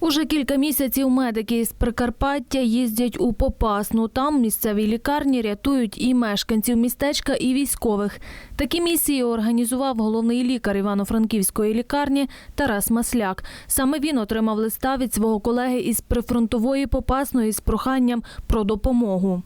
Уже кілька місяців медики із Прикарпаття їздять у Попасну. Там місцеві лікарні рятують і мешканців містечка, і військових. Такі місії організував головний лікар Івано-Франківської лікарні Тарас Масляк. Саме він отримав листа від свого колеги із прифронтової Попасної з проханням про допомогу.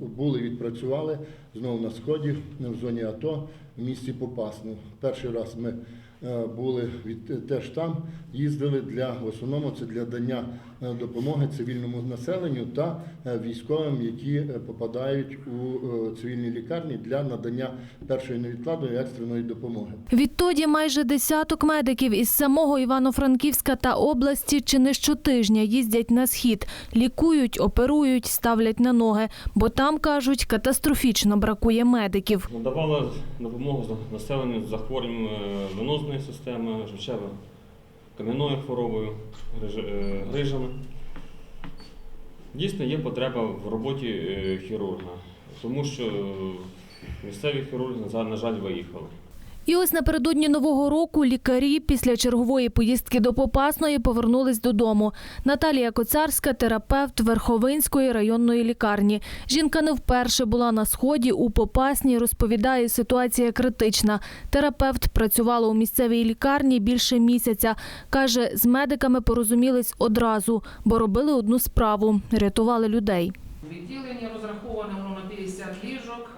Були, відпрацювали знову на сході, в зоні АТО, в місті Попасну. Перший раз ми е, були від, теж там, їздили для в основному це для дання е, допомоги цивільному населенню та е, військовим, які попадають у цивільні лікарні для надання першої невідкладної екстреної допомоги. Відтоді майже десяток медиків із самого Івано-Франківська та області чи не щотижня їздять на схід, лікують, оперують, ставлять на ноги, бо там кажуть, катастрофічно бракує медиків. Надавала допомогу населенню з захворюванням е, венозної системи, жовчево кам'яною хворобою, е, грижами. Дійсно є потреба в роботі е, хірурга, тому що місцеві хірурги, на жаль, виїхали. І ось напередодні нового року лікарі після чергової поїздки до Попасної повернулись додому. Наталія Коцарська, терапевт Верховинської районної лікарні. Жінка не вперше була на сході у Попасній. Розповідає, ситуація критична. Терапевт працювала у місцевій лікарні більше місяця. каже, з медиками порозумілись одразу, бо робили одну справу рятували людей. Відділення розраховане на 50 ліжок.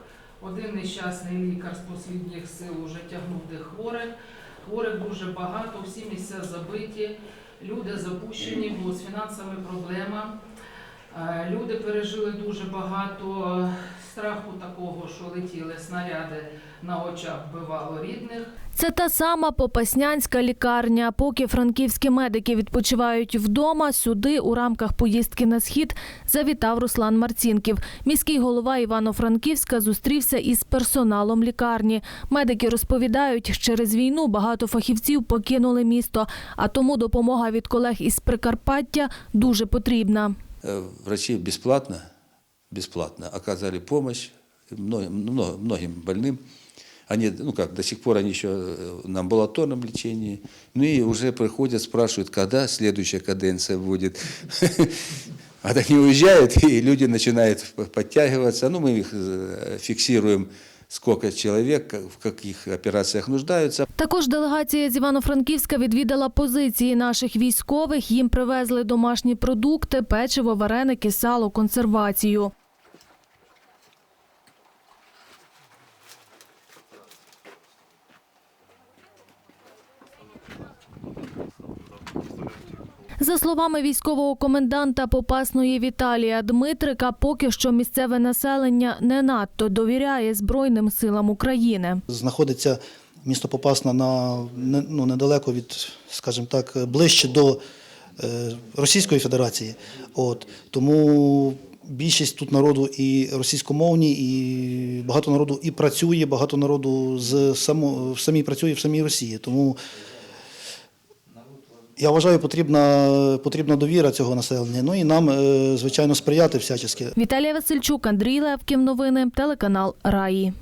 Один нещасний лікар з послідніх сил уже тягнув де хворих. Хворих дуже багато, всі місця забиті, люди запущені, було з фінансами проблема. Е, Люди пережили дуже багато е, страху такого, що летіли снаряди на очах, вбивало рідних. Це та сама Попаснянська лікарня. Поки франківські медики відпочивають вдома, сюди у рамках поїздки на схід завітав Руслан Марцінків. Міський голова Івано-Франківська зустрівся із персоналом лікарні. Медики розповідають, через війну багато фахівців покинули місто, а тому допомога від колег із Прикарпаття дуже потрібна. Э, Врачи бесплатно, бесплатно оказали помощь многим, многим больным. Они, ну как, до сих пор они еще э, на амбулаторном лечении. Ну и уже приходят, спрашивают, когда следующая каденция будет. А так не уезжают, и люди начинают подтягиваться. Ну, мы их э, фиксируем, сколько человек, в каких операциях нуждаются. Також делегація з Івано-Франківська відвідала позиції наших військових. Їм привезли домашні продукти, печиво, вареники, сало, консервацію. За словами військового коменданта Попасної Віталія Дмитрика, поки що місцеве населення не надто довіряє Збройним силам України. знаходиться місто Попасна на ну, недалеко від, скажімо так, ближче до е, Російської Федерації. От тому більшість тут народу і російськомовні, і багато народу і працює, багато народу з само, самі працює в самій Росії. Тому я вважаю, потрібна, потрібна довіра цього населення. Ну і нам, е, звичайно, сприяти всячески. Віталія Васильчук, Андрій Левків. Новини. Телеканал Раї.